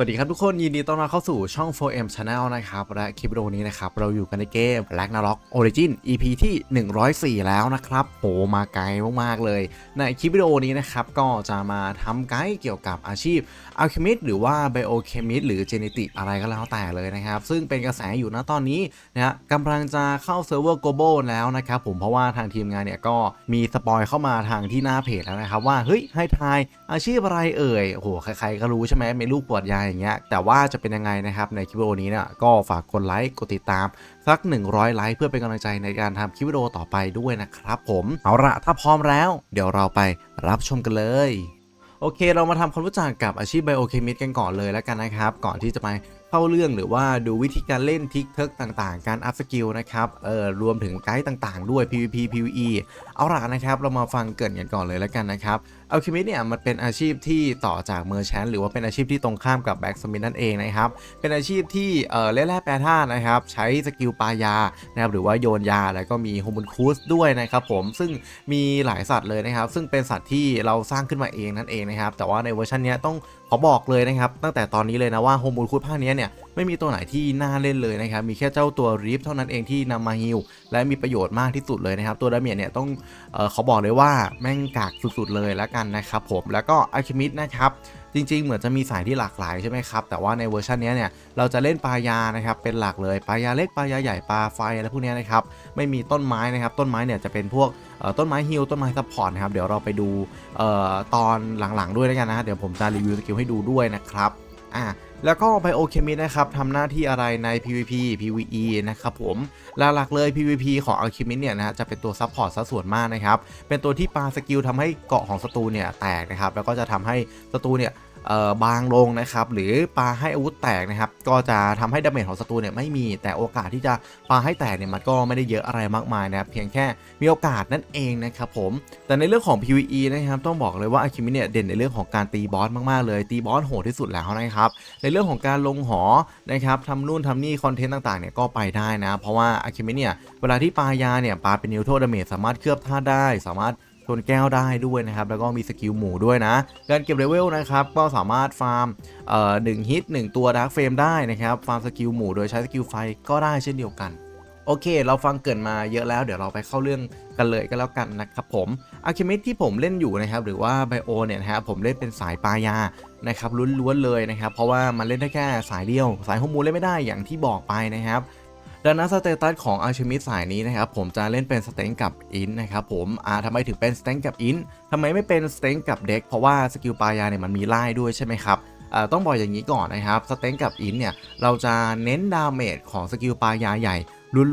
สวัสดีครับทุกคนยินดีต้อนรับเข้าสู่ช่อง 4M Channel นะครับ และคลิปวิดีโอนี้นะครับ เราอยู่กันในเกม Ragnarok Origin EP ที่ 104 แล้วนะครับโหมาไกลมาก ๆ เลย ในคลิปวิดีโอนี้นะครับ ก็จะมาทำไกด์เกี่ยวกับอาชีพ Alchemist หรือว่า Biochemist หรือ Genetic อะไรก็แล้วแต่เลยนะครับ ซึ่งเป็นกระแสอยู่นะตอนนี้นะฮะกำลังจะเข้าเซิร์ฟเวอร์ global แล้วนะครับผมเพราะว่าทางทีมงานเนี่ยก็มีสปอยเข้ามาทางที่หน้าเพจแล้วนะครับว่าเฮ้ยให้ทายอาชีพอะไรเอ่ยโอ้โหใครๆก็รู้ใช่ไหมมีลูกปวดยาอย่างเงี้ยแต่ว่าจะเป็นยังไงนะครับในคลิปวิดีโอนี้เนี่ยก็ฝากกดไลค์กดติดตามสัก 100 ไลค์เพื่อเป็นกำลังใจในการทำคลิปวิดีโอต่อไปด้วยนะครับผมเอาละถ้าพร้อมแล้ว เดี๋ยวเราไปรับชมกันเลยโอเค เรามาทำความรู้จักกับอาชีพไบโอเคมิสกันก่อนเลยแล้วกันนะครับ ก่อนที่จะไป เข้าเรื่องหรือว่าดูวิธีการเล่นทิกเทิกต่างๆ การอัพสกิลนะครับเออรวมถึงไกด์ต่างๆ ด้วย PVP PVE เอาล่ะนะครับ เรามาฟังเกินกันก่อนเลยแล้วกันนะครับเอัลเคมิเนี่ยมันเป็นอาชีพที่ต่อจากเมอร์แชนหรือว่าเป็นอาชีพที่ตรงข้ามกับแบ็กสมิธนั่นเองนะครับเป็นอาชีพที่เออเล่นแร่แปรธาตุนะครับใช้สกิลปายานะครับหรือว่าโยนยาแล้วก็มีโฮมูนคูสด้วยนะครับผมซึ่งมีหลายสัตว์เลยนะครับ ซึ่งเป็นสัตว์ที่เราสร้างขึ้นมาเองนั่นเองนะครับแต่ว่าในเวอร์ชันนี้ต้อง ขอบอกเลยนะครับ ตั้งแต่ตอนนี้เลยนะว่าโฮมูลคูดภาคเนี้ยเนี่ย ไม่มีตัวไหนที่น่าเล่นเลยนะครับ มีแค่เจ้าตัวรีฟเท่านั้นเองที่นำมาฮิลและมีประโยชน์มากที่สุดเลยนะครับ ตัวดาเมียเนี่ยต้องเออขอบอกเลยว่าแม่งกากสุดๆเลยแล้วกันนะครับผมแล้วก็อัลเคมิสนะครับจริงๆ เหมือนจะมีสายที่หลากหลายใช่ไหมครับ แต่ว่าในเวอร์ชันนี้เนี่ยเราจะเล่นปลายานะครับเป็นหลักเลยปลายาเล็กปลายาใหญ่ปลาไฟอะไรพวกนี้นะครับไม่มีต้นไม้นะครับต้นไม้เนี่ยจะเป็นพวกต้นไม้ฮิลต้นไม้ซัพพอร์ตนะครับเดี๋ยวเราไปดูออตอนหลังๆด้วยแล้วกันนะเดี๋ยวผมจะรีวิวสกิลให้ดูด้วยนะครับอะ แล้วก็ไบโอเคมีนะครับทำหน้าที่อะไรใน PVP PVE นะครับผมหลักๆเลย PVP ของอัลคิมิเนี่ยนะฮะจะเป็นตัวซัพพอร์ตซะส่วนมากนะครับ เป็นตัวที่ปาสกิลทำให้เกาะของศัตรูเนี่ยแตกนะครับ แล้วก็จะทำให้ศัตรูเนี่ย บางลงนะครับหรือปาให้อาวุธแตกนะครับก็จะทำให้ดาเมจของศัตรูเนี่ยไม่มีแต่โอกาสที่จะปาให้แตกเนี่ยมันก็ไม่ได้เยอะอะไรมากมายนะครับเพียงแค่มีโอกาสนั่นเองนะครับผมแต่ในเรื่องของ PVE นะครับต้องบอกเลยว่า Alchemist เนี่ยเด่นในเรื่องของการตีบอสมากๆเลยตีบอสโหดที่สุดแล้วนะครับในเรื่องของการลงหอนะครับทำนู่นทำนี่คอนเทนต์ต่างๆเนี่ยก็ไปได้นะเพราะว่าอาคิเมเนี่ยเวลาที่ปายาเนี่ยปาเป็นนิวโทดาเมจสามารถเคลือบท่าได้ สามารถ ชนแก้วได้ด้วยนะครับ แล้วก็มีสกิลหมูด้วยนะ การเก็บเลเวลนะครับ ก็สามารถฟาร์มเอ่อหนึ่งฮิตหนึ่งตัวดาร์กเฟรมได้นะครับ ฟาร์มสกิลหมูโดยใช้สกิลไฟก็ได้เช่นเดียวกัน โอเค เราฟังเกินมาเยอะแล้วเดี๋ยวเราไปเข้าเรื่องกันเลยก็แล้วกันนะครับผมอาคิเมที่ผมเล่นอยู่นะครับ หรือว่าไบโอเนี่ยนะฮะผมเล่นเป็นสายปายานะครับล้วนๆเลยนะครับ เพราะว่ามันเล่นได้แค่สายเดียว สายฮอร์โมูลเล่นไม่ได้อย่างที่บอกไปนะครับ ดังนั้นสเตตัสของอาชิมิสายนี้นะครับผมจะเล่นเป็นสเต็งกับอินนะครับผมอ่าทำไมถึงเป็นสเต็งกับอินทำไมไม่เป็นสเต็งกับเด็กเพราะว่าสกิลปายาเนี่ยมันมีไล่ด้วยใช่ไหมครับต้องบอกอย่างนี้ก่อนนะครับสเต็งกับอินเนี่ยเราจะเน้นดาเมจของสกิลปายาใหญ่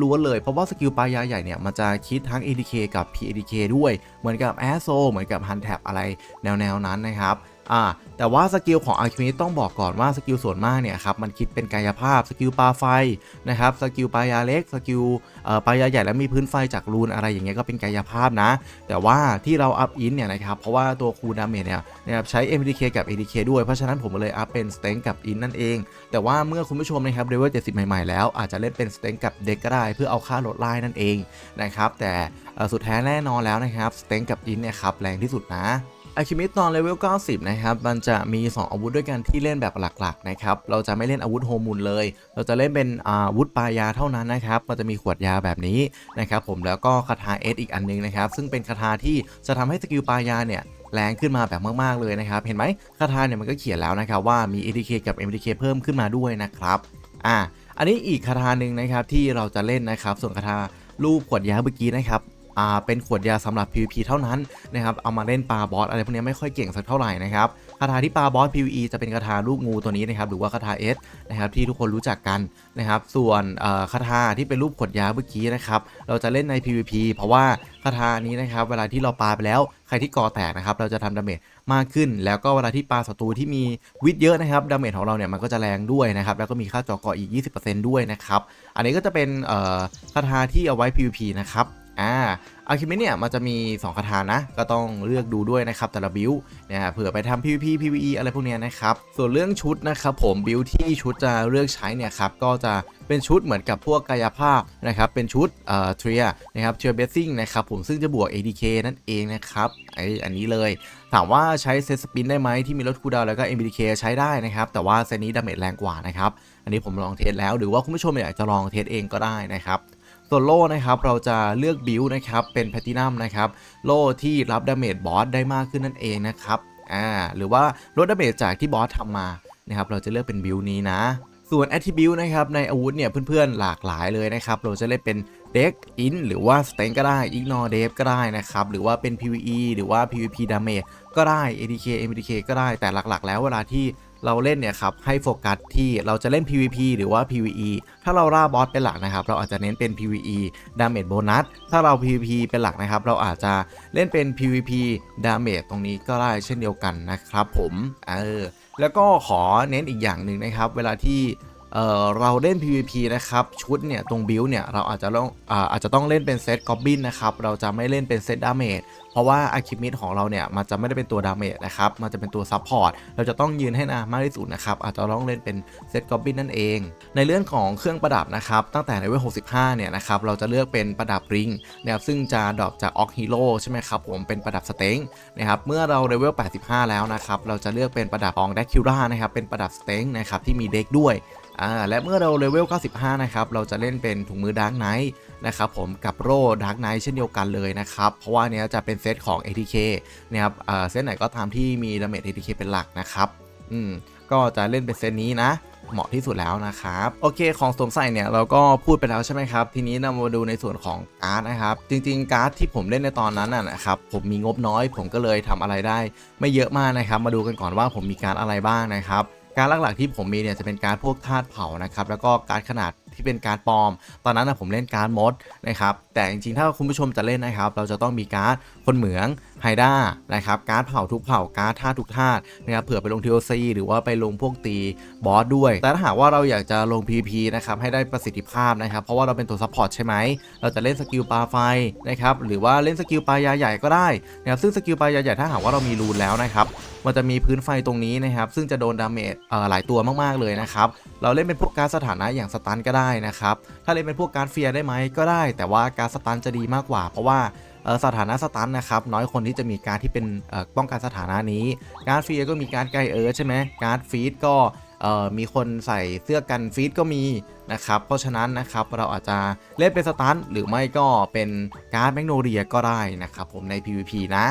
ล้วนๆเลยเพราะว่าสกิลปายาใหญ่เนี่ยมันจะคิดทั้ง ADK กับ PADK ด้วยเหมือนกับแอสโซเหมือนกับฮันแท็บอะไรแนวๆนั้นนะครับ อ่าแต่ว่าสกิลของอัลเคมิสต้องบอกก่อนว่าสกิลส่วนมากเนี่ยครับมันคิดเป็นกายภาพสกิลปลาไฟนะครับสกิลปลายาเล็กสกิลปลายาใหญ่แล้วมีพื้นไฟจากรูนอะไรอย่างเงี้ยก็เป็นกายภาพนะ แต่ว่าที่เราอัพอินเนี่ยนะครับเพราะว่าตัวคูลดาเมจเนี่ยนะครับใช้ MDK กับ ADK ด้วย เพราะฉะนั้นผมเลยอัพเป็นสเต็งกับอินนั่นเอง แต่ว่าเมื่อคุณผู้ชมนะครับเลเวล70 ใหม่ๆ แล้วอาจจะเล่นเป็นสเต็งกับเด็กก็ได้ เพื่อเอาค่าลดไล่นั่นเองนะครับแต่สุดแท้แน่นอนแล้วนะครับสเต็งกับอินเนี่ยครับแรงที่สุดนะ อาคิมิตตอนเลเวล 90 นะครับ มันจะมี 2 อาวุธด้วยกันที่เล่นแบบหลักๆ นะครับ เราจะไม่เล่นอาวุธโฮมูลเลย เราจะเล่นเป็นอาวุธปลายาเท่านั้นนะครับ มันจะมีขวดยาแบบนี้นะครับผม แล้วก็คาถาเอสอีกอันนึงนะครับ ซึ่งเป็นคาถาที่จะทำให้สกิลปลายาเนี่ยแรงขึ้นมาแบบมากๆเลยนะครับ เห็นไหมคาถาเนี่ยมันก็เขียนแล้วนะครับว่ามี ADK กับ MDK เพิ่มขึ้นมาด้วยนะครับ อ่า อันนี้อีกคาถาหนึ่งนะครับที่เราจะเล่นนะครับ ส่วนคาถารูปขวดยาเมื่อกี้นะครับ เป็นขวดยาสำหรับ PVP เท่านั้นนะครับเอามาเล่นปลาบอสอะไรพวกนี้ไม่ค่อยเก่งสักเท่าไหร่นะครับคาถาที่ปลาบอส PVE จะเป็นคาถาลูกงูตัวนี้นะครับหรือว่าคาถาเอสนะครับที่ทุกคนรู้จักกันนะครับส่วนคาถาที่เป็นรูปขวดยาเมื่อกี้นะครับเราจะเล่นใน PVP เพราะว่าคาถานี้นะครับเวลาที่เราปาไปแล้วใครที่กอแตกนะครับเราจะทำดาเมจมากขึ้น แล้วก็เวลาที่ปาศัตรูที่มีวิทย์เยอะนะครับดาเมจของเราเนี่ยมันก็จะแรงด้วยนะครับแล้วก็มีค่าจอกาะอีก 20%ด้วยนะครับอันนี้ก็จะเป็นคาถาที่เอาไว้ PVP นะครับ อ่าอาคิมิเนี่ยมันจะมี 2 คาถานะ ก็ต้องเลือกดูด้วยนะครับ แต่ละบิลเนี่ยเผื่อไปทำ PVP PVE อะไรพวกเนี้ยนะครับ ส่วนเรื่องชุดนะครับผมบิลที่ชุดจะเลือกใช้เนี่ยครับ ก็จะเป็นชุดเหมือนกับพวกกายภาพนะครับ เป็นชุดเอ่อเทรียนะครับเทรียเบสซิ่งนะครับผมซึ่งจะบวก ADK นั่นเองนะครับไออันนี้เลย ถามว่าใช้เซตสปินได้ไหมที่มีลดคูดาวแล้วก็ MBDK ใช้ได้นะครับ แต่ว่าเซตนี้ดาเมจแรงกว่านะครับอันนี้ผมลองเทสแล้วหรือว่าคุณผู้ชมอยากจะลองเทสเองก็ได้นะครับ ส่วนโล่นะครับเราจะเลือกบิลนะครับเป็นแพทินัมนะครับโล่ที่รับดาเมจบอสได้มากขึ้นนั่นเองนะครับอ่าหรือว่าลดดาเมจจากที่บอสทำมานะครับเราจะเลือกเป็นบิลนี้นะส่วน Attribute นะครับในอาวุธเนี่ยเพื่อนๆหลากหลายเลยนะครับเราจะเล่นเป็นเด็กอินหรือว่าสเตนก็ได้ Ignore d e v ก็ได้นะครับหรือว่าเป็น PVE หรือว่า PVP Damage ก็ได้ ADK MDK ก็ได้แต่หลักๆ แล้วเวลาที่ เราเล่นเนี่ยครับให้โฟกัสที่เราจะเล่น PVP หรือว่า PVE ถ้าเราล่าบอสเป็นหลักนะครับ เราอาจจะเน้นเป็น PVE ดาเมจโบนัสถ้าเรา PVP เป็นหลักนะครับ เราอาจจะเล่นเป็น PVP ดาเมจตรงนี้ก็ได้เช่นเดียวกันนะครับผมเออแล้วก็ขอเน้นอีกอย่างหนึ่งนะครับ เวลาที่ เอ่อเราเล่น PVP นะครับชุดเนี่ยตรงบิลเนี่ยเราอาจจะต้องอาอาจจะต้องเล่นเป็นเซตกอบบินนะครับเราจะไม่เล่นเป็นเซตดาเมจเพราะว่าอะคิมิดของเราเนี่ยมันจะไม่ได้เป็นตัวดาเมจนะครับมันจะเป็นตัวซัพพอร์ตเราจะต้องยืนให้นานมากที่สุดนะครับอาจจะต้องเล่นเป็นเซตกอบบินนั่นเอง ในเรื่องของเครื่องประดับนะครับตั้งแต่ในเวล65เนี่ยนะครับเราจะเลือกเป็นประดับริงนะครับซึ่งจะดรอปจากออกฮีโร่ใช่ไหมครับผมเป็นประดับสเต็งนะครับเมื่อเราเลเวล85 แล้วนะครับเราจะเลือกเป็นประดับของแดคิร่านะครับเป็นประดับสเต็งนะครับที่มีเด็กด้วย อ่าและเมื่อเราเลเวล 95 นะครับ เราจะเล่นเป็นถุงมือดาร์กไนท์นะครับผมกับโร่ดาร์กไนท์เช่นเดียวกันเลยนะครับ เพราะว่าเนี้ยจะเป็นเซตของ ATK นะครับอ่าเซตไหนก็ตามที่มีดาเมจ ATK เป็นหลักนะครับ อืม ก็จะเล่นเป็นเซตนี้นะเหมาะที่สุดแล้วนะครับ โอเคของสวมใส่เนี่ยเราก็พูดไปแล้วใช่ไหมครับ ทีนี้เรามาดูในส่วนของการ์ดนะครับ จริง ๆ การ์ดที่ผมเล่นในตอนนั้นน่ะนะครับ ผมมีงบน้อย ผมก็เลยทำอะไรได้ ไม่เยอะมากนะครับ มาดูกันก่อนว่าผมมีการ์ดอะไรบ้างนะครับ การดหลักๆที่ผมมีเนี่ยจะเป็นการดพวกธาตุเผานะครับแล้วก็การดขนาด ที่เป็นการดปลอม ตอนนั้นนะผมเล่นการดมดนะครับแต่จริงๆถ้าคุณผู้ชมจะเล่นนะครับ เราจะต้องมีการ์ดคนเหมืองไฮด้านะครับการ์ดเผาทุกเผาการ์ดธาตุทุกธาตุนะครับเผื่อไปลง TOC หรือว่าไปลงพวกตีบอสด้วย แต่ถ้าหากว่าเราอยากจะลง PP นะครับให้ได้ประสิทธิภาพนะครับ เพราะว่าเราเป็นตัวซัพพอร์ตใช่ไหมเราจะเล่นสกิลปลาไฟนะครับหรือว่าเล่นสกิลปลายาใหญ่ก็ได้นะครับซึ่งสกิลปลายาใหญ่ถ้าหากว่าเรามีรูนแล้วนะครับมันจะมีพื้นไฟตรงนี้นะครับซึ่งจะโดนดาเมจหลายตัวมากๆเลยนะครับเราเล่นเป็นพวกการสถานะอย่างสตันก็ได้นะครับ ถ้าเล่นเป็นพวกการดเฟียได้ไหมก็ได้ แต่ว่าการดสตันจะดีมากกว่า เพราะว่าสถานะสตันนะครับน้อยคนที่จะมีการที่เป็นป้องกันสถานะนี้ การดเฟียก็มีการดไกเอิร์ธใช่ไหมการดฟีดก็มีคนใส่เสื้อกันฟีดก็มีนะครับ เพราะฉะนั้นนะครับเราอาจจะเล่นเป็นสตันหรือไม่ก็เป็นการ์ดแมกโนเลียก็ได้นะครับผมใน PVP นะ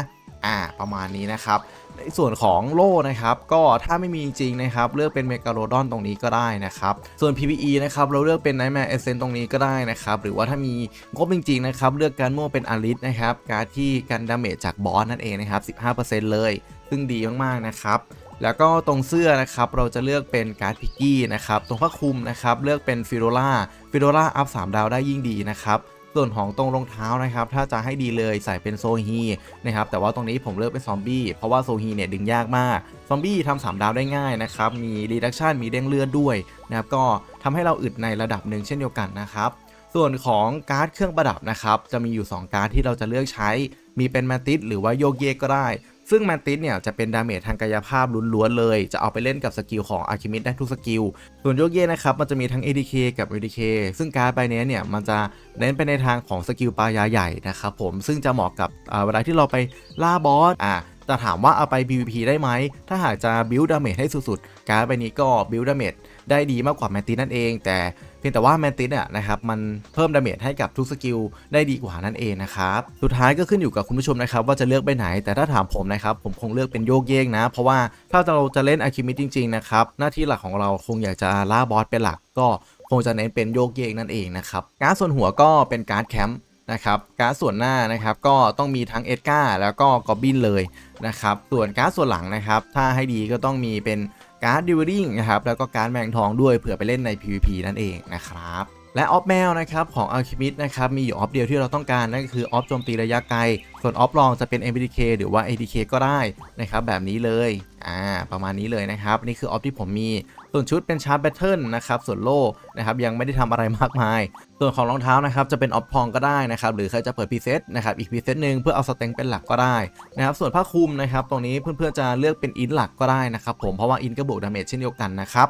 อ่าประมาณนี้นะครับ ในส่วนของโล่นะครับก็ถ้าไม่มีจริงนะครับเลือกเป็นเมกาโ o ดอนตรงนี้ก็ได้นะครับส่วน PVE นะครับเราเลือกเป็น Nightmare Essence ตรงนี้ก็ได้นะครับหรือว่าถ้ามีงบจริงๆนะครับเลือกการม่วงเป็นอลิสนะครับการที่กันดาเมจจากบอสนั่นเองนะครับ15%เลย ซึ่งดีมากๆนะครับแล้วก็ตรงเสื้อนะครับเราจะเลือกเป็นการ์ดพิกกี้นะครับตรงผ้าคลุมนะครับเลือกเป็นฟิโรล่าฟิโรล่าอัพ3ดาวได้ยิ่งดีนะครับ ส่วนของตรงรองเท้านะครับถ้าจะให้ดีเลยใส่เป็นโซฮีนะครับแต่ว่าตรงนี้ผมเลือกเป็นซอมบี้เพราะว่าโซฮีเนี่ยดึงยากมากซอมบี้ทำสามดาวได้ง่ายนะครับมีรีดักชันมีเด้งเลือดด้วยนะครับก็ทำให้เราอึดในระดับหนึ่งเช่นเดียวกันนะครับส่วนของการ์ดเครื่องประดับนะครับจะมีอยู่ 2 การ์ดที่เราจะเลือกใช้มีเป็นแมนติสหรือว่าโยเยกก็ได้ ซึ่งแมนติสเนี่ยจะเป็นดาเมจทางกายภาพล้วนๆเลย จะเอาไปเล่นกับสกิลของอาร์คิมิดได้ทุกสกิล ส่วนโยเย่นะครับมันจะมีทั้ง ADK กับ ADK ซึ่งการ์ดใบนี้เนี่ยมันจะเน้นไปในทางของสกิลปลายาใหญ่นะครับผมซึ่งจะเหมาะกับอ่าเวลาที่เราไปล่าบอสอะจะถามว่าเอาไป PVP ได้ไหม ถ้าหากจะบิ d ดาเมจให้สุดๆ การ์ดใบนี้ก็บิ d ดาเมจได้ดีมากกว่าแมนติสนั่นเอง แต่ พียงแต่ว่าแมนติสเนี่ยนะครับมันเพิ่มดาเมจให้กับทุกสกิลได้ดีกว่านั่นเองนะครับสุดท้ายก็ขึ้นอยู่กับคุณผู้ชมนะครับว่าจะเลือกไปไหน แต่ถ้าถามผมนะครับผมคงเลือกเป็นโยกเยกนะ เพราะว่าถ้าเราจะเล่นอะคิมิจริงๆนะครับหน้าที่หลักของเราคงอยากจะล่าบอสเป็นหลักก็คงจะเน้นเป็นโยกเยกนั่นเองนะครับการ์ดส่วนหัวก็เป็นการ์ดแคมป์ นะครับการ์ดส่วนหน้านะครับก็ต้องมีทั้งเอ็ดการ์แล้วก็กอบบินเลยนะครับส่วนการ์ดส่วนหลังนะครับถ้าให้ดีก็ต้องมีเป็นการ์ดดิวริงนะครับแล้วก็การ์ดแมงทองด้วยเผื่อไปเล่นใน PVP นั่นเองนะครับและออฟแมวนะครับของ Alchemist นะครับมีอยู่ออฟเดียวที่เราต้องการนั่นก็คือออฟโจมตีระยะไกล ส่วนออฟรองจะเป็น MBDK หรือว่า ADK ก็ได้นะครับแบบนี้เลยอ่าประมาณนี้เลยนะครับนี่คือออฟที่ผมมี ส่วนชุดเป็นชาร์จแบตเทิลนะครับ ส่วนโล่นะครับยังไม่ได้ทำอะไรมากมาย ส่วนของรองเท้านะครับจะเป็นออฟพองก็ได้นะครับ หรือใครจะเปิดพรีเซตนะครับอีกพรีเซตหนึ่งเพื่อเอาสเต็งเป็นหลักก็ได้นะครับส่วนผ้าคลุมนะครับตรงนี้เพื่อนๆจะเลือกเป็นอินหลักก็ได้นะครับผมเพราะว่าอินก็บวกดาเมจเช่นเดียวกันนะครับ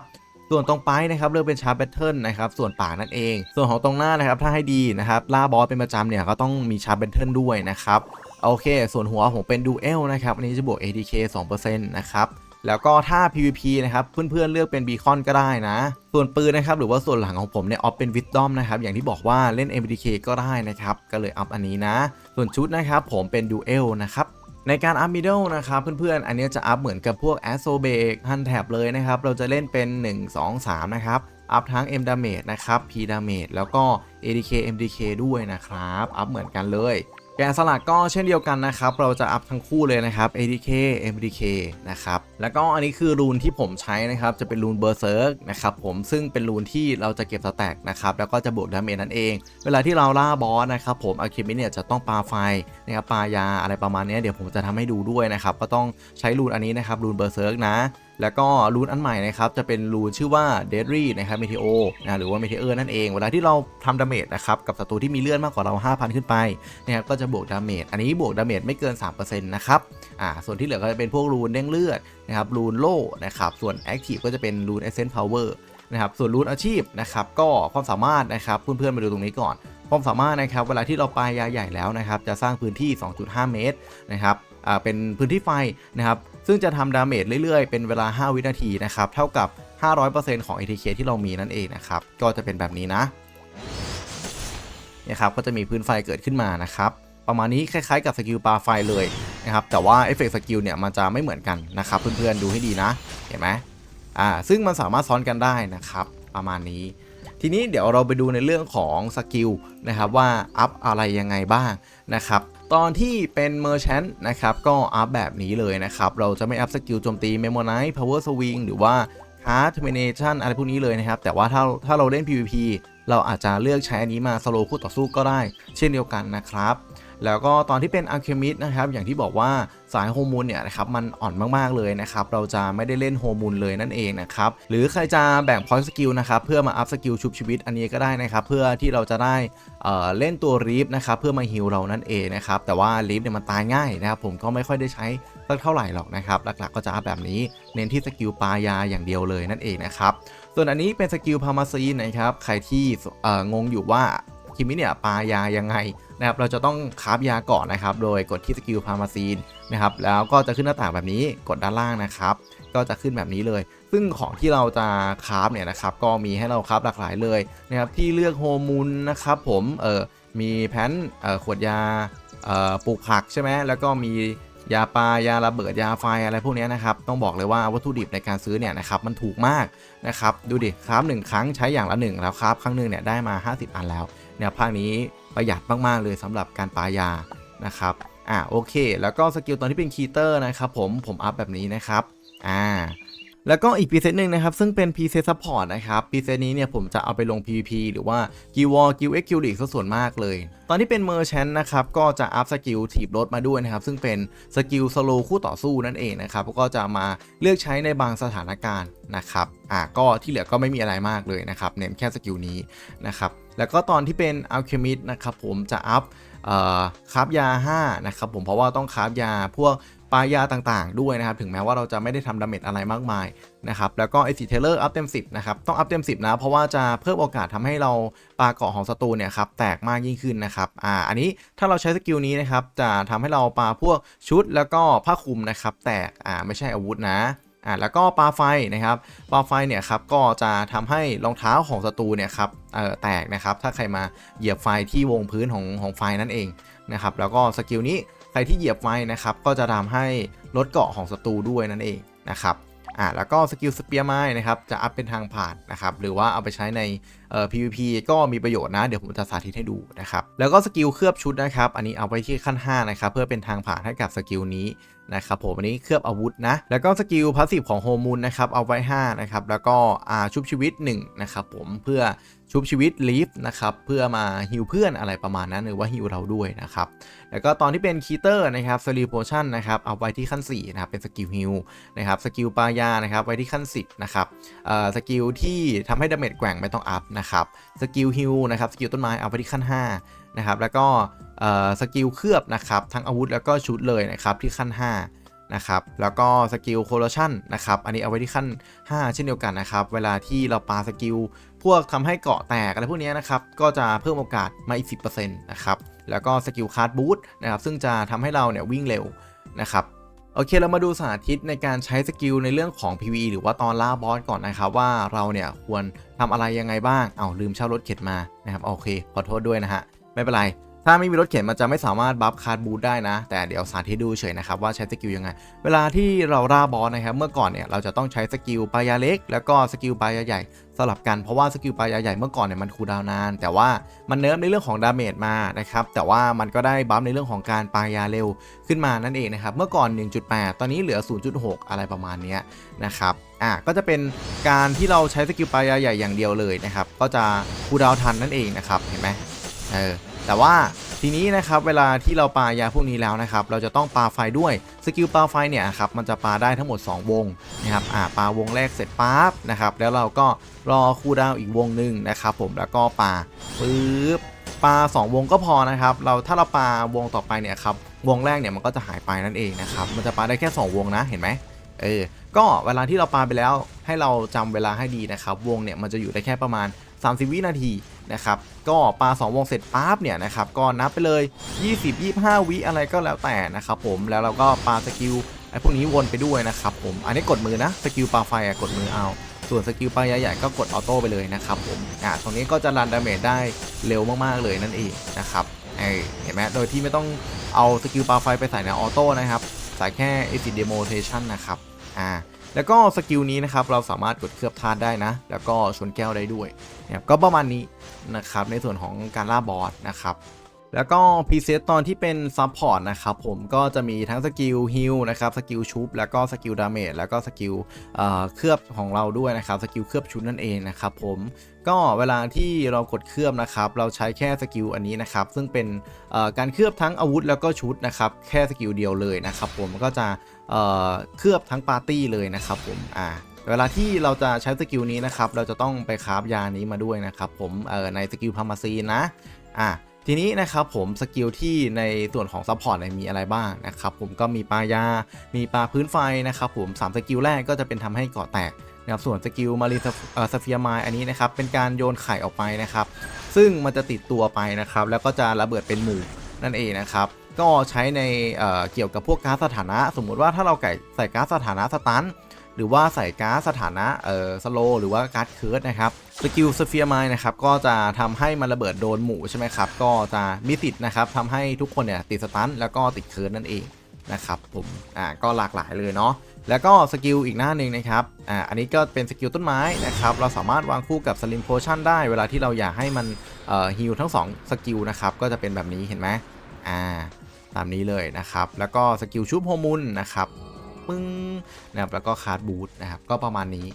ส่วนตรงปลายนะครับเลือกเป็นชาร์ปแบตเทิลนะครับส่วนปากนั่นเอง ส่วนของตรงหน้านะครับถ้าให้ดีนะครับล่าบอสเป็นประจำเนี่ยก็ต้องมีชาร์ปแบตเทิลด้วยนะครับโอเค ส่วนหัวผมเป็นดูเอลนะครับอันนี้จะบวก ATK 2%นะครับ แล้วก็ถ้า PVP นะครับเพื่อนๆเลือกเป็นบีคอนก็ได้นะ ส่วนปืนนะครับหรือว่าส่วนหลังของผมเนี่ยออฟเป็นวิดดอมนะครับอย่างที่บอกว่าเล่น MDK ก็ได้นะครับก็เลยอัพอันนี้นะ ส่วนชุดนะครับผมเป็นดูเอลนะครับในการอัพมิดเดิลนะครับเพื่อนๆ อันนี้จะอัพเหมือนกับพวก a s s o b a k ฮันแท็บเลยนะครับ เราจะเล่นเป็น 1 2 3 นะครับ อัพทั้ง M Damage นะครับ P Damage แล้วก็ ADK MDK ด้วยนะครับ อัพเหมือนกันเลยแกนสลักก็เช่นเดียวกันนะครับ เราจะอัพทั้งคู่เลยนะครับ ADK MDK นะครับแล้วก็อันนี้คือรูนที่ผมใช้นะครับ จะเป็นรูนเบอร์เซิร์กนะครับผมซึ่งเป็นรูนที่เราจะเก็บสแต็กนะครับแล้วก็จะบวกดาเมจนั่นเอง เวลาที่เราล่าบอสนะครับผมอาคิมิเนี่ยจะต้องปาไฟนะครับปายาอะไรประมาณนี้เดี๋ยวผมจะทำให้ดูด้วยนะครับก็ต้องใช้รูนอันนี้นะครับรูนเบอร์เซิร์กนะแล้วก็รูนอันใหม่นะครับจะเป็นรูนชื่อว่า d e a d r y นะครับ Meteo นะหรือว่า Meteor นั่นเอง เวลาที่เราทำดาเมจนะครับกับศัตรูที่มีเลือดมากกว่าเรา 5,000 ขึ้นไปนะครับก็จะบวกดาเมจอันนี้บวกดาเมจไม่เกิน 3%นะครับอ่าส่วนที่เหลือก็จะเป็นพวกรูนเด้งเลือดนะครับรูนโล่นะครับส่วน Active ก็จะเป็นรูน Essence Power นะครับส่วนรูนอาชีพนะครับก็ความสามารถนะครับเพื่อนๆมาดูตรงนี้ก่อน ความสามารถนะครับเวลาที่เราปลายาใหญ่แล้วนะครับจะสร้างพื้นที่ 2.5 เมตรนะครับอ่าเป็นพื้นที่ไฟนะครับซึ่งจะทำดาเมจเรื่อยๆ เป็นเวลา 5 วินาทีนะครับเท่ากับ 500%ของ ATK ที่เรามีนั่นเองนะครับก็จะเป็นแบบนี้นะนี่ยครับก็จะมีพื้นไฟเกิดขึ้นมานะครับ ประมาณนี้คล้ายๆกับสกิลปลาไฟเลยนะครับแต่ว่าเอฟเฟกต์สกิลเนี่ยมันจะไม่เหมือนกันนะครับเพื่อนๆดูให้ดีนะเห็นไหมอ่าซึ่งมันสามารถซ้อนกันได้นะครับประมาณนี้ ทีนี้เดี๋ยวเราไปดูในเรื่องของสกิลนะครับว่าอัพอะไรยังไงบ้างนะครับตอนที่เป็นเมอร์ a n t นะครับก็อัพแบบนี้เลยนะครับเราจะไม่อัพสกิลโจมตี m e m o n i t e Power Swing หรือว่า Hard Termination อะไรพวกนี้เลยนะครับแต่ว่าถ้าถ้าเราเล่น PVP เราอาจจะเลือกใช้อันนี้มาสโลคู่ต่อสู้ก็ได้ เช่นเดียวกันนะครับ แล้วก็ตอนที่เป็น Alchemist นะครับอย่างที่บอกว่าสายโฮมูลเนี่ยนะครับมันอ่อนมากๆเลยนะครับเราจะไม่ได้เล่นโฮมูลเลยนั่นเองนะครับหรือใครจะแบ่งพอยต์สกิลนะครับเพื่อมาอัพสกิลชุบชีวิตอันนี้ก็ได้นะครับเพื่อที่เราจะได้เเล่นตัวรีฟนะครับเพื่อมาฮิลเรานั่นเองนะครับแต่ว่ารีฟเนี่ยมันตายง่ายนะครับผมก็ไม่ค่อยได้ใช้สักเท่าไหร่หรอกนะครับหลักๆก็จะอัพแบบนี้เน้นที่สกิลปายาอย่างเดียวเลยนั่นเองนะครับส่วนอันนี้เป็นสกิลพามาซีนนะครับใครที่งงอยู่ว่าคิมิเนี่ยปายายังไง นะครับเราจะต้องคาฟยาก่อนนะครับ โดยกดที่สกิลพามาซีนนะครับแล้วก็จะขึ้นหน้าต่างแบบนี้กดด้านล่างนะครับก็จะขึ้นแบบนี้เลย ซึ่งของที่เราจะคราฟเนี่ยนะครับ ก็มีให้เราคราฟหลากหลายเลยนะครับ ที่เลือกโฮมูลนะครับผม เออมีแผ่นเออขวดยา เออปลูกผักใช่ไหม แล้วก็มียาปลายาระเบิดยาไฟอะไรพวกนี้นะครับ ต้องบอกเลยว่าวัตถุดิบในการซื้อเนี่ยนะครับ มันถูกมากนะครับ ดูดิคราฟหนึ่งครั้งใช้อย่างละหนึ่งแล้วคราฟครั้งหนึ่งเนี่ยได้มา 50 อันแล้วเนี่ยภาคนี้ ประหยัดมากๆเลยสำหรับการปายานะครับอ่าโอเค แล้วก็สกิลตอนที่เป็นคีเตอร์นะครับผมผมอัพแบบนี้นะครับอ่าแล้วก็อีกพรีเซตหนึ่งนะครับ ซึ่งเป็นพรีเซตซัพพอร์ตนะครับพรีเซตนี้เนี่ยผมจะเอาไปลง PVP หรือว่ากิวอลกิวเอ็กคิวลิกส่วนมากเลย ตอนที่เป็นเมอร์ a n t นะครับ ก็จะอัพสกิลถีบรถมาด้วยนะครับ ซึ่งเป็นสกิลสโลคู่ต่อสู้นั่นเองนะครับ ก็จะมาเลือกใช้ในบางสถานการณ์นะครับอ่าก็ที่เหลือก็ไม่มีอะไรมากเลยนะครับเน้นแค่สกิลนี้นะครับ แล้วก็ตอนที่เป็นอัลเคมิสนะครับผมจะอัพคราบยา 5 นะครับผมเพราะว่าต้องคราบยาพวกปลายาต่างๆ ด้วยนะครับ ถึงแม้ว่าเราจะไม่ได้ทำดาเมจอะไรมากมายนะครับ แล้วก็ไอซีเทเลอร์อัพเต็ม 10 นะครับ ต้องอัพเต็ม 10 นะ เพราะว่าจะเพิ่มโอกาสทำให้เราปลาเกาะของศัตรูเนี่ยครับ แตกมากยิ่งขึ้นนะครับ อ่า อันนี้ถ้าเราใช้สกิลนี้นะครับ จะทำให้เราปลาพวกชุดแล้วก็ผ้าคลุมนะครับ แตก อ่า ไม่ใช่อาวุธนะ อ่าแล้วก็ปลาไฟนะครับปลาไฟเนี่ยครับก็จะทำให้รองเท้าของศัตรูเนี่ยครับเอ่อแตกนะครับถ้าใครมาเหยียบไฟที่วงพื้นของของไฟนั่นเองนะครับแล้วก็สกิลนี้ใครที่เหยียบไฟนะครับก็จะทำให้ลดเกาะของศัตรูด้วยนั่นเองนะครับอ่าแล้วก็สกิลสเปียร์ไม้นะครับจะอัพเป็นทางผ่านนะครับหรือว่าเอาไปใช้ในเอ่อ PVP ก็มีประโยชน์นะเดี๋ยวผมจะสาธิตให้ดูนะครับแล้วก็สกิลเคลือบชุดนะครับอันนี้เอาไว้ที่ขั้น5นะครับเพื่อเป็นทางผ่านให้กับสกิลนี้ นะครับผมอันนี้เคลือบอาวุธนะ แล้วก็สกิลพาสซีฟของโฮมูนนะครับเอาไว้5นะครับแล้วก็อาชุบชีวิต1นะครับผมเพื่อชุบชีวิตลีฟนะครับเพื่อมาฮิวเพื่อนอะไรประมาณนั้นหรือว่าฮิวเราด้วยนะครับแล้วก็ตอนที่เป็นคีเตอร์นะครับสลีโพชั่นนะครับเอาไว้ที่ขั้น4นะครับเป็นสกิลฮิวนะครับสกิลปายานะครับไว้ที่ขั้น 10นะครับสกิลที่ทำให้ดาเมจแกว่งไม่ต้องอัพนะครับสกิลฮิวนะครับสกิลต้นไม้เอาไว้ที่ขั้น 5 นะครับแล้วก็สกิลเคลือบนะครับทั้งอาวุธแล้วก็ชุดเลยนะครับที่ขั้น 5 นะครับ แล้วก็สกิลโคโลชั่นนะครับอันนี้เอาไว้ที่ขั้น 5 เช่นเดียวกันนะครับ เวลาที่เราปาสกิลพวกทำให้เกาะแตกอะไรพวกนี้นะครับก็จะเพิ่มโอกาสมาอีก 10%นะครับแล้วก็สกิลคาร์ดบูทนะครับซึ่งจะทำให้เราเนี่ยวิ่งเร็วนะครับโอเคเรามาดูสาธิตในการใช้สกิลในเรื่องของ PVE หรือว่าตอนล่าบอสก่อนนะครับ ว่าเราเนี่ยควรทำอะไรยังไงบ้างเอาลืมเช่ารถเข็นมานะครับโอเคขอโทษด้วยนะฮะ ไม่เป็นไร ถ้าไม่มีรถเข็นมันจะไม่สามารถบัฟคาร์ดบูทได้นะ แต่เดี๋ยวสาธิตดูเฉยนะครับว่าใช้สกิลยังไง เวลาที่เราล่าบอสนะครับ เมื่อก่อนเนี่ยเราจะต้องใช้สกิลปลายาเล็ก แล้วก็สกิลปลายาใหญ่สลับกันเพราะว่าสกิลปลายาใหญ่เมื่อก่อนเนี่ยมันคูดาวนาน แต่ว่ามันเนิร์ฟในเรื่องของดาเมจมานะครับแต่ว่ามันก็ได้บัฟในเรื่องของการปลายาเร็วขึ้นมานั่นเองนะครับเมื่อก่อน 1.8 ตอนนี้เหลือ 0.6 อะไรประมาณนี้นะครับอะก็จะเป็นการที่เราใช้สกิลปลายาใหญ่อย่างเดียวเลยนะครับก็จะคูดาวทันนั่นเองนะครับเห็นไหม เออแต่ว่าทีนี้นะครับเวลาที่เราปายาพวกนี้แล้วนะครับเราจะต้องปาไฟด้วยสกิลปาไฟเนี่ยครับมันจะปาได้ทั้งหมด 2 วงนะครับอ่าปาวงแรกเสร็จปั๊บนะครับแล้วเราก็รอคูดาวอีกวงหนึ่งนะครับผมแล้วก็ปาปึ๊บปา 2 วงก็พอนะครับเราถ้าเราปาวงต่อไปเนี่ยครับวงแรกเนี่ยมันก็จะหายไปนั่นเองนะครับมันจะปาได้แค่ 2 วงนะเห็นไหมเออก็เวลาที่เราปาไปแล้วให้เราจำเวลาให้ดีนะครับวงเนี่ยมันจะอยู่ได้แค่ประมาณ 30 วินาที นะครับก็ปลา2วงเสร็จปั๊บเนี่ยนะครับก็นับไปเลย 20 25 วิอะไรก็แล้วแต่นะครับผมแล้วเราก็ปลาสกิลไอ้พวกนี้วนไปด้วยนะครับผมอันนี้กดมือนะสกิลปลาไฟกดมือเอา ส่วนสกิลปลาใหญ่ๆก็กดออโต้ไปเลยนะครับผมอ่าตรงนี้ก็จะรันดาเมจได้เร็วมากๆเลยนั่นเองนะครับเอ้ยเห็นไหมโดยที่ไม่ต้องเอาสกิลปลาไฟไปใส่ในออโต้นะครับใส่แค่ exit demotation นะครับอ่า แล้วก็สกิลนี้นะครับเราสามารถกดเคลือบธาตุได้นะ แล้วก็ชนแก้วได้ด้วยนะครับก็ประมาณนี้นะครับในส่วนของการล่าบอสนะครับ แล้วก็พรีเซตตอนที่เป็นซับพอร์ตนะครับผมก็จะมีทั้งสกิลฮิลนะครับสกิลชุบแล้วก็สกิลดาเมจแล้วก็สกิลเอ่อเคลือบของเราด้วยนะครับสกิลเคลือบชุดนั่นเองนะครับผมก็เวลาที่เรากดเคลือบนะครับเราใช้แค่สกิลอันนี้นะครับซึ่งเป็นเอ่อการเคลือบทั้งอาวุธแล้วก็ชุดนะครับแค่สกิลเดียวเลยนะครับผมก็จะเอ่อเคลือบทั้งปาร์ตี้เลยนะครับผมอ่าเวลาที่เราจะใช้สกิลนี้นะครับเราจะต้องไปคราฟยานี้มาด้วยนะครับผมเอ่อในสกิลพามาซีนนะอ่า ทีนี้นะครับผมสกิลที่ในส่วนของซัพพอร์ตเนี่ยมีอะไรบ้างนะครับผมก็มีปลายา มีปลาพื้นไฟนะครับผมสามสกิลแรกก็จะเป็นทำให้เกาะแตกนะครับส่วนสกิลมารีสเฟียมายอันนี้นะครับเป็นการโยนไข่ออกไปนะครับ ซึ่งมันจะติดตัวไปนะครับแล้วก็จะระเบิดเป็นหมู่นั่นเองนะครับก็ใช้ในเอ่อเกี่ยวกับพวกก๊าซสถานะ สมมุติว่าถ้าเราไก่ใส่ก๊าซสถานะสตัน หรือว่าใส่ก๊าซสถานะเอ่อสโลหรือว่าก๊าซเคิร์ดนะครับสกิลสเฟียร์ไมนะครับก็จะทำให้มันระเบิดโดนหมู่ใช่ไหมครับก็จะมีสิทธิ์นะครับทำให้ทุกคนเนี่ยติดสตันแล้วก็ติดเคิร์ดนั่นเองนะครับผมอ่าก็หลากหลายเลยเนาะแล้วก็สกิลอีกหน้าหนึ่งนะครับอ่าอันนี้ก็เป็นสกิลต้นไม้นะครับเราสามารถวางคู่กับสลิมโพชั่นได้เวลาที่เราอยากให้มันเอ่อฮิลทั้งสองสกิลนะครับก็จะเป็นแบบนี้เห็นไหมอ่าตามนี้เลยนะครับ แล้วก็สกิลชุบโฮมุนนะครับ ปึ้งนะครับแล้วก็คาร์ดบูทนะครับก็ประมาณนี้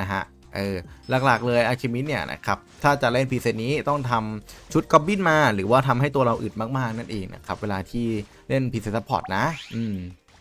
นะฮะเออหลักๆเลยอาคิมิเนี่ยนะครับถ้าจะเล่นพรีเซตนี้ต้องทำชุดกอบบินมา หรือว่าทำให้ตัวเราอึดมากๆนั่นเองนะครับเวลาที่เล่นพรีเซตซัพพอร์ตนะอืม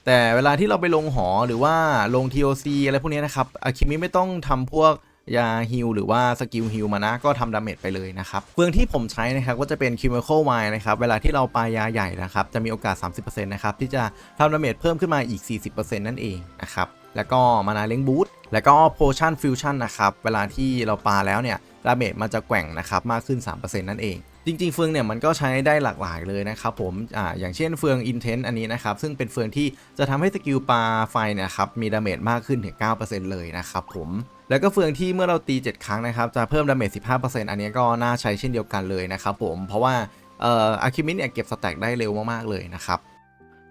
แต่เวลาที่เราไปลงหอหรือว่าลง TOC อะไรพวกนี้นะครับอาคิมิไม่ต้องทำพวก ยาฮิลหรือว่าสกิลฮิลมานะก็ทำดาเมจไปเลยนะครับเฟืองที่ผมใช้นะครับก็จะเป็น Chemical Wine นะครับเวลาที่เราปายาใหญ่นะครับจะมีโอกาส 30%นะครับที่จะทำดาเมจเพิ่มขึ้นมาอีก 40%นั่นเองนะครับแล้วก็มานาเล้งบูทแล้วก็โพชั่นฟิวชั่นนะครับเวลาที่เราปาแล้วเนี่ยดาเมจมันจะแกว่งนะครับมากขึ้น 3%นั่นเอง จริง ๆ เฟืองเนี่ยมันก็ใช้ได้หลากหลายเลยนะครับผมอ่าอย่างเช่นเฟือง Intense อันนี้นะครับ ซึ่งเป็นเฟืองที่จะทำให้สกิลปลาไฟนะครับมีดาเมจมากขึ้นถึง 9%เลยนะครับผมแล้วก็เฟืองที่เมื่อเราตี 7 ครั้งนะครับ จะเพิ่มดาเมจ 15%อันนี้ก็น่าใช้เช่นเดียวกันเลยนะครับผมเพราะว่าเอ่ออาคิมิเนี่ยเก็บสแต็กได้เร็วมากๆเลยนะครับ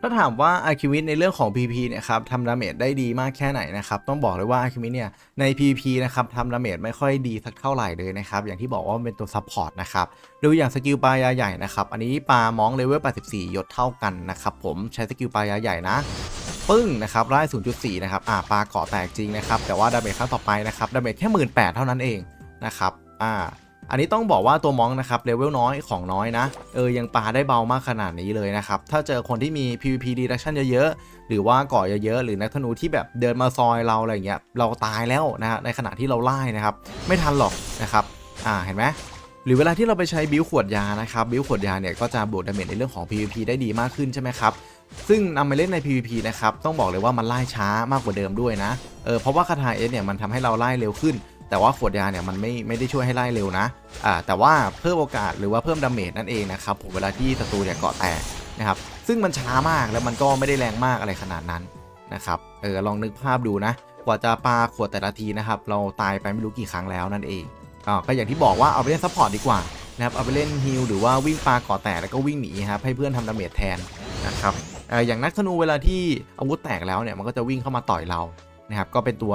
ถ้าถามว่าอาคิมิในเรื่องของ PP เนี่ยครับทำดาเมจได้ดีมากแค่ไหนนะครับ ต้องบอกเลยว่าอาคิมิเนี่ยใน PP นะครับทำดาเมจไม่ค่อยดีสักเท่าไหร่เลยนะครับ อย่างที่บอกว่าเป็นตัวซัพพอร์ตนะครับดูอย่างสกิลปลายาใหญ่นะครับ อันนี้ปลามองเลเวล84ยศเท่ากันนะครับผมใช้สกิลปลายาใหญ่นะปึ้งนะครับไล่0.4 นะครับอ่าปลาเกาะแตกจริงนะครับ แต่ว่าดาเมจครั้งต่อไปนะครับดาเมจแค่ 18,000เท่านั้นเองนะครับอ่า อันนี้ต้องบอกว่าตัวมองนะครับเลเวลน้อยของน้อยนะเออยังปาได้เบามากขนาดนี้เลยนะครับ ถ้าเจอคนที่มี PVP reduction เยอะๆ หรือว่ากาะเยอะๆ หรือนักธนูที่แบบเดินมาซอยเราอะไรเงี้ยเราตายแล้วนะฮะในขณะที่เราไล่นะครับ ไม่ทันหรอกนะครับอ่าเห็นไหมหรือเวลาที่เราไปใช้บิวขวดยานะครับบิวขวดยาเนี่ยก็จะบวกดาเมจในเรื่องของ PVP ได้ดีมากขึ้นใช่ไหมครับซึ่งนำมาเล่นใน PVP นะครับต้องบอกเลยว่ามันไล่ช้ามากกว่าเดิมด้วยนะเออเพราะว่าคาถาเอสเนี่ยมันทำให้เราไล่เร็วขึ้น แต่ว่าขวดยาเนี่ยมันไม่ไม่ได้ช่วยให้ไล่เร็วนะอ่าแต่ว่าเพิ่มโอกาสหรือว่าเพิ่มดาเมจนั่นเองนะครับผมเวลาที่ศัตรูเนี่ยเกาะแตกนะครับซึ่งมันช้ามากแล้วมันก็ไม่ได้แรงมากอะไรขนาดนั้นนะครับเออลองนึกภาพดูนะ กว่าจะปาขวดแต่ละทีนะครับเราตายไปไม่รู้กี่ครั้งแล้วนั่นเองอ่าก็อย่างที่บอกว่าเอาไปเล่นซัพพอร์ตดีกว่านะครับเอาไปเล่นฮิลหรือว่าวิ่งปาเกาะแตกแล้วก็วิ่งหนีครับให้เพื่อนทำดาเมจแทนนะครับเอออย่างนักธนูเวลาที่อาวุธแตกแล้วเนี่ยมันก็จะวิ่งเข้ามาต่อยเรานะครับก็เป็นตัว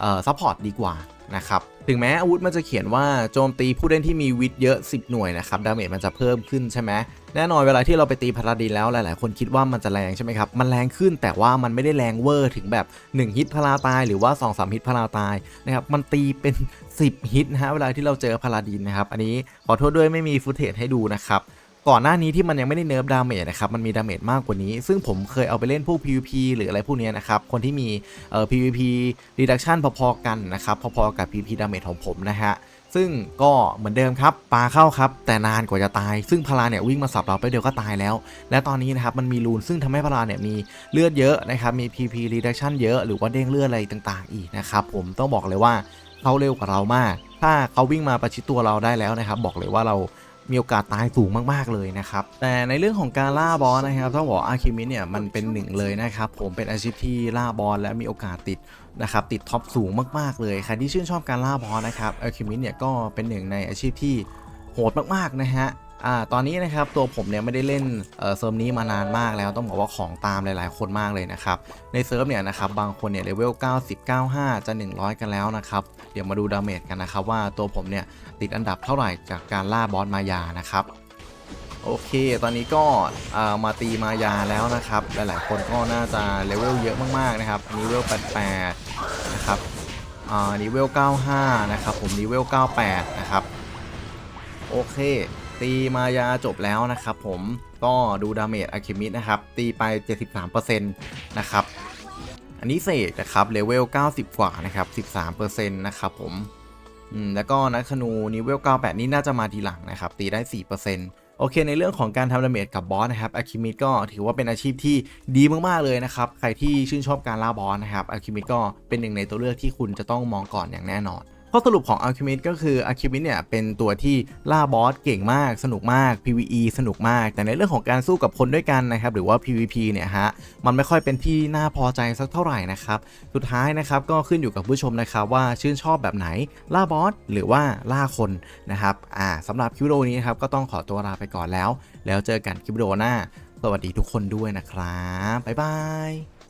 เอ่อซัพพอร์ตดีกว่า นะครับถึงแม้อาวุธมันจะเขียนว่าโจมตีผู้เล่นที่มีวิทย์เยอะ 10 หน่วยนะครับดาเมจมันจะเพิ่มขึ้นใช่ไหมแน่นอนเวลาที่เราไปตีพาราดินแล้วหลาย ๆ คนคิดว่ามันจะแรงใช่ไหมครับ มันแรงขึ้นแต่ว่ามันไม่ได้แรงเวอร์ถึงแบบ 1 ฮิตพาราตายหรือว่า 2 3 ฮิตพาราตายนะครับมันตีเป็น 10 ฮิตนะฮะเวลาที่เราเจอพาราดินนะครับอันนี้ขอโทษด้วยไม่มีฟุตเทจให้ดูนะครับ ก่อนหน้านี้ที่มันยังไม่ได้เนิร์ฟดาเมจนะครับ มันมีดาเมจมากกว่านี้ ซึ่งผมเคยเอาไปเล่นพวก PVP หรืออะไรพวกนี้นะครับ คนที่มีเอ่อ PVP reduction พอๆกันนะครับ พอๆกับ PVP ดาเมจของผมนะฮะ ซึ่งก็เหมือนเดิมครับปลาเข้าครับ แต่นานกว่าจะตาย ซึ่งพลาเนี่ยวิ่งมาสับเราไปเดียวก็ตายแล้ว และตอนนี้นะครับมันมีรูนซึ่งทำให้พลาเนี่ยมีเลือดเยอะนะครับมี PP reduction เยอะหรือว่าเด้งเลือดอะไรต่างๆ อีกนะครับผมต้องบอกเลยว่าเขาเร็วกว่าเรามาก ถ้าเขาวิ่งมาประชิดตัวเราได้แล้วนะครับบอกเลยว่าเรา มีโอกาสตายสูงมากๆเลยนะครับ แต่ในเรื่องของการล่าบอสนะครับต้องบอกอาคิมิเนี่ยมันเป็นหนึ่งเลยนะครับ ผมเป็นอาชีพที่ล่าบอสและมีโอกาสติดนะครับติดท็อปสูงมากๆเลยใครที่ชื่นชอบการล่าบอสนะครับอาคิมิเนี่ยก็เป็นหนึ่งในอาชีพที่โหดมากๆนะฮะอ่าตอนนี้นะครับตัวผมเนี่ยไม่ได้เล่นเซิร์ฟนี้มานานมากแล้วต้องบอกว่าของตามหลายๆ คนมากเลยนะครับในเซิร์ฟเนี่ยนะครับบางคนเนี่ยเลเวล90 95 จะ 100 กันแล้วนะครับเดี๋ยวมาดูดาเมจกันนะครับว่าตัวผมเนี่ยติดอันดับเท่าไหร่จากการล่าบอสมายานะครับโอเค ตอนนี้ก็ามาตีมายาแล้วนะครับ หลายๆ คนก็น่าจะเลเวลเยอะมากๆนะครับนนี้เวล88นะครับอ่านีเวล95นะครับผมนีเวล98นะครับโอเค ตีมายาจบแล้วนะครับผมก็ดูดาเมจอะคิมิดนะครับ ตีไป 73%นะครับ อันนี้เสกนะครับเลเวล 90 กว่านะครับ 13%นะครับผมอืมแล้วก็นักธนูนิเวล 98 นี่น่าจะมาทีหลังนะครับ ตีได้ 4%โอเคในเรื่องของการทำดาเมจกับบอสนะครับอะคิมิดก็ถือว่าเป็นอาชีพที่ดีมากๆเลยนะครับ ใครที่ชื่นชอบการล่าบอสนะครับอะคิมิดก็เป็นหนึ่งในตัวเลือกที่คุณจะต้องมองก่อนอย่างแน่นอน ข้อสรุปของ Alchemist ก็คือ Alchemist เนี่ยเป็นตัวที่ล่าบอสเก่งมาก สนุกมาก PVE สนุกมาก แต่ในเรื่องของการสู้กับคนด้วยกันนะครับหรือว่า PVP เนี่ยฮะมันไม่ค่อยเป็นที่น่าพอใจสักเท่าไหร่นะครับสุดท้ายนะครับก็ขึ้นอยู่กับผู้ชมนะครับว่าชื่นชอบแบบไหนล่าบอสหรือว่าล่าคนนะครับอ่าสำหรับคลิปวิดีโอนี้นะครับก็ต้องขอตัวลาไปก่อนแล้ว แล้วเจอกันคลิปวิดีโอหน้า สวัสดีทุกคนด้วยนะครับบ๊ายบาย